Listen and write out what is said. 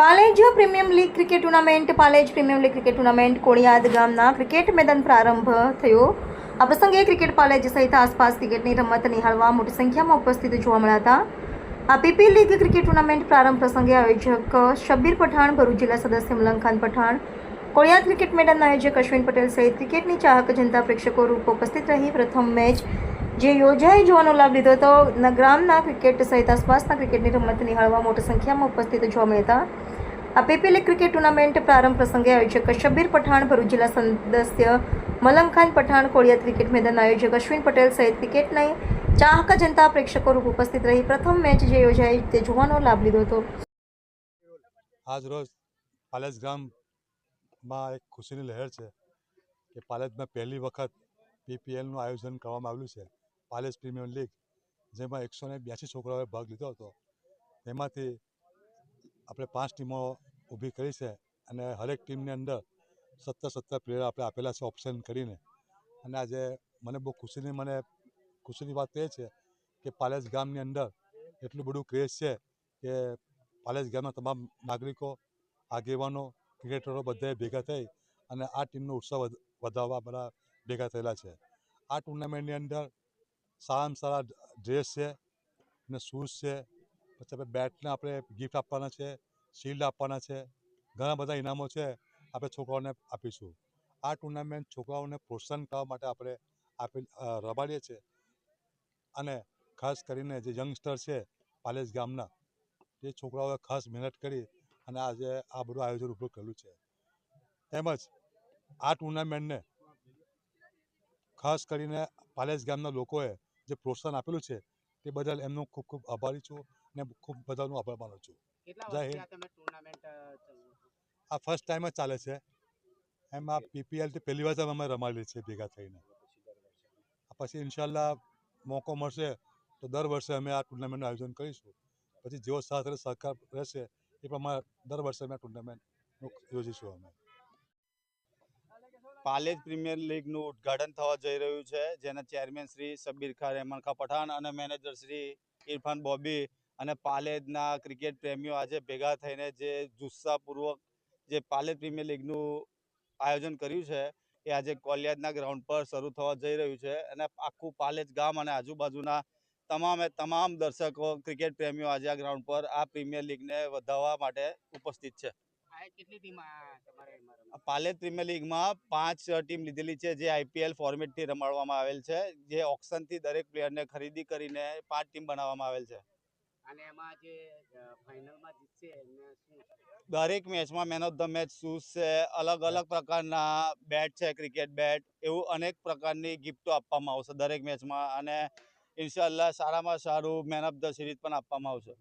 Palej premium league cricket tournament, Palej premium league cricket tournament, Koliyad ગામના cricket મેદાન પ્રારંભ થયો. આ પ્રસંગે ક્રિકેટ પાલેજ સહિત આસપાસ ક્રિકેટની રમત નિહાળવા મોટી સંખ્યામાં ઉપસ્થિત જોવા મળ્યા હતા. આ પીપી લીગ ક્રિકેટ ટુર્નામેન્ટ પ્રારંભ પ્રસંગે આયોજક શબ્બીર પઠાણ, ભરૂચ જિલ્લા સદસ્ય મલંગ ખાન પઠાણ, કોળિયાદ ક્રિકેટ મેદાનના આયોજક અશ્વિન પટેલ સહિત ક્રિકેટની ચાહક જનતા પ્રેક્ષકો રૂપ ઉપસ્થિત રહી. પ્રથમ મેચ જે યોજાઈ જોવાનો લાભ લીધો હતો ગ્રામના ક્રિકેટ સહિત આસપાસના ક્રિકેટની રમત નિહાળવા મોટી સંખ્યામાં ઉપસ્થિત જોવા મળ્યા હતા. આ પીપીએલ ક્રિકેટ ટુર્નામેન્ટ પ્રારંભ પ્રસંગે આયોજક શબ્બીર પઠાણ, ભરૂચ જિલ્લા સદસ્ય મલંગખાન પઠાણ, કોળિયા ક્રિકેટ મેદાનના આયોજક અશ્વિન પટેલ સહિત ક્રિકેટની ચાહક જનતા પ્રેક્ષકો રૂપ ઉપસ્થિત રહી પ્રથમ મેચ જે યોજાઈ તે જોવાનો લાભ લીધો હતો. આજ રોજ પાલેજ ગામમાં એક ખુશીની લહેર છે કે પાલેજમાં પહેલી વખત પીપીએલનું આયોજન કરવામાં આવ્યું છે. પાલેજ પ્રીમિયર લીગ, જેમાં એકસો ને બ્યાસી છોકરાઓએ ભાગ લીધો હતો. તેમાંથી આપણે પાંચ ટીમો ઊભી કરી છે અને હરેક ટીમની અંદર સત્તર સત્તર પ્લેયર આપણે આપેલા છે ઓપ્શન કરીને. અને આજે મને બહુ ખુશીની, મને ખુશીની વાત એ છે કે પાલેજ ગામની અંદર એટલું બધું ક્રેઝ છે કે પાલેજ ગામના તમામ નાગરિકો, આગેવાનો ક્રિકેટરો બધાએ ભેગા થઈ અને આ ટીમનો ઉત્સાહ વધ- વધારવા બધા ભેગા થયેલા છે. આ ટુર્નામેન્ટની અંદર સારામાં સારા ડ્રેસ છે ને શૂઝ છે, પછી આપણે બેટને આપણે ગિફ્ટ આપવાના છે શિલ્ડ આપવાના છે, ઘણા બધા ઇનામો છે આપણે છોકરાઓને આપીશું. આ ટુર્નામેન્ટ છોકરાઓને પ્રોત્સાહન કરવા માટે આપણે આપી રમાડીએ છીએ. અને ખાસ કરીને જે યંગસ્ટર છે પાલેજ ગામના તે છોકરાઓએ ખાસ મહેનત કરી અને આજે આ બધું આયોજન ઊભું કરેલું છે. તેમજ આ ટુર્નામેન્ટને ખાસ કરીને પાલેજ ગામના લોકોએ જે પ્રોત્સાહન આપેલું છે તે બદલ એમનો ખૂબ ખૂબ આભારી છું અને ખૂબ બધાનો આભાર માનું છું. આ ટુર્નામેન્ટ ફર્સ્ટ ટાઈમ જ ચાલે છે. એમ આ પીપીએલથી પહેલી વાર અમે રમાડેલી છીએ ભેગા થઈને. આ પછી ઇન્શાલ્લાહ મોકો મળશે તો દર વર્ષે અમે આ ટુર્નામેન્ટનું આયોજન કરીશું. પછી જેવો સાથ અને સહકાર રહેશે એ પ્રમાણે દર વર્ષે અમે આ ટુર્નામેન્ટનું યોજીશું અમે. પાલેજ પ્રીમિયર લીગનું ઉદ્ઘાટન થવા જઈ રહ્યું છે, જેના ચેરમેન શ્રી સબીર ખાન રહેમાન ખા પઠાણ અને મેનેજર શ્રી ઇરફાન બોબી અને પાલેજના ક્રિકેટ પ્રેમીઓ આજે ભેગા થઈને જે જુસ્સાપૂર્વક જે પાલેજ પ્રીમિયર લીગનું આયોજન કર્યું છે, એ આજે કોલિયાદના ગ્રાઉન્ડ પર શરૂ થવા જઈ રહ્યું છે અને આખું પાલેજ ગામ અને આજુબાજુના તમામે તમામ દર્શકો, ક્રિકેટ પ્રેમીઓ આજે આ ગ્રાઉન્ડ પર આ પ્રીમિયર લીગને વધારવા માટે ઉપસ્થિત છે. પાલેજ પ્રીમિયર લીગમાં પાંચ ટીમ લીધેલી છે જે આઈપીએલ ફોર્મેટથી રમાડવામાં આવેલ છે જે ઓક્શનથી દરેક પ્લેયરને ખરીદી કરીને પાંચ ટીમ બનાવવામાં આવેલ છે. અને એમાં જે ફાઇનલમાં જીતશે એમને શું દરેક મેચમાં man of the match shoes છે અલગ અલગ પ્રકારના બેટ છે ક્રિકેટ બેટ એવું અનેક પ્રકારની ગિફ્ટો આપવામાં આવશે દરેક મેચમાં અને ઇન્શાલ્લાહ સારામાં સારું મેન ઓફ ધ સિરીઝ પણ આપવામાં આવશે.